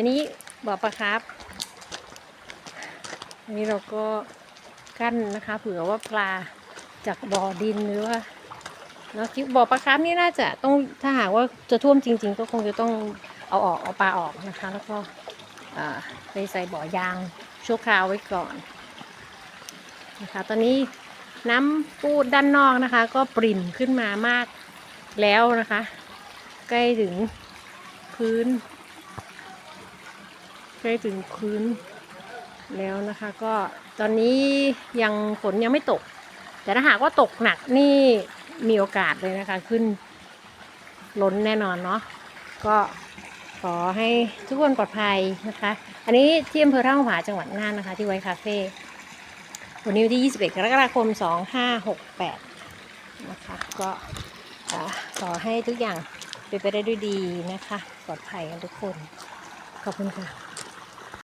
ทีนี้บ่อปลาครับอันนี้เราก็กั้นนะคะ เผื่อว่าปลาจากบ่อดินหรือว่าเนาะที่บ่อปลาครับนี่น่าจะต้องถ้าหากว่าจะท่วมจริง ๆ ก็คงจะต้องเอาออกเอาปลาออกนะคะ แล้วก็ไปใส่บ่อยางชั่วคราวไว้ก่อนนะคะ ตอนนี้น้ำปูด้านนอกนะคะ ก็ปริ่มขึ้นมามากแล้วนะคะ ใกล้ถึงพื้น ใกล้ถึงพื้นแล้วนะคะก็ตอนนี้ยังฝนยังไม่ตก แต่ถ้าหากว่าตกหนักนี่มีโอกาสเลยนะคะขึ้นล้นแน่นอนเนาะก็ขอให้ทุกคนปลอดภัยนะคะ อันนี้ที่อำเภอท่าผาจังหวัดน่านนะคะ ที่ไว้คาเฟ่วันนี้วันที่ 21 กรกฎาคม 2568 นะคะ ก็ขอให้ทุกอย่างเป็นไปได้ด้วยดีนะคะ ปลอดภัยกันทุกคน ขอบคุณค่ะ